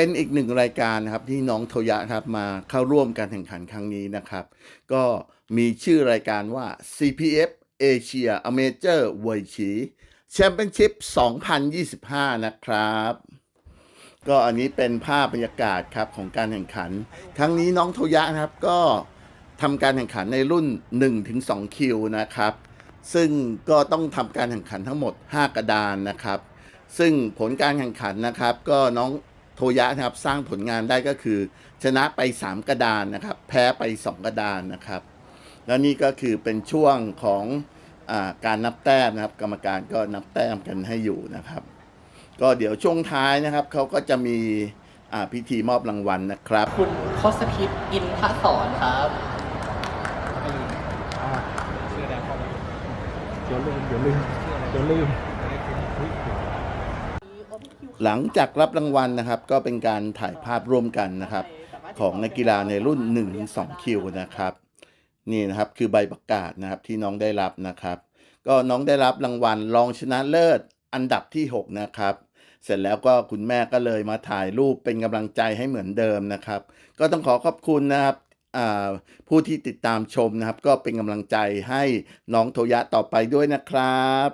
เป็นอีกหนึ่งรายการนะครับที่น้องโทยะครับมาเข้าร่วมการแข่งขันครั้งนี้นะครับ ก็มีชื่อรายการว่า CPF Asia Amateur w o r l d ชีแชมเปี้ยนชิพ2025 นะครับ ก็อันนี้เป็นภาพบรรยากาศครับของการแข่งขัน ครั้งนี้น้องโทยะนะครับก็ทำการแข่งขันในรุ่น 1-2 คิวนะครับ ซึ่งก็ต้องทำการแข่งขันทั้งหมด 5 กระดานนะครับ ซึ่งผลการแข่งขันนะครับ ก็น้อง โทยะนะครับสร้างผลงานได้ก็คือ ชนะไป 3 กระดานนะครับ แพ้ไป 2 กระดานนะครับ แล้วนี่ก็คือเป็นช่วงของอาการนับแต้มนะครับ กรรมการก็นับแต้มกันให้อยู่นะครับ ก็เดี๋ยวช่วงท้ายนะครับเขาก็จะมีอ่าพิธีมอบรางวัลนะครับ คุณทศพิษอินทสอนครับอ่าเสื้อแดงเข้ามาเดี๋ยวลืมเดี๋ยวลืมเดี๋ยวลืม หลังจากรับรางวัลนะครับ ก็เป็นการถ่ายภาพร่วมกันนะครับ ของนักกีฬาในรุ่น1-2คิวนะครับ นี่นะครับคือใบประกาศนะครับที่น้องได้รับนะครับ ก็น้องได้รับรางวัลรองชนะเลิศอันดับที่ 6 นะครับ เสร็จแล้วก็คุณแม่ก็เลยมาถ่ายรูปเป็นกำลังใจให้เหมือนเดิมนะครับ ก็ต้องขอขอบคุณนะครับผู้ที่ติดตามชมนะครับ ก็เป็นกำลังใจให้น้องโทยะต่อไปด้วยนะครับ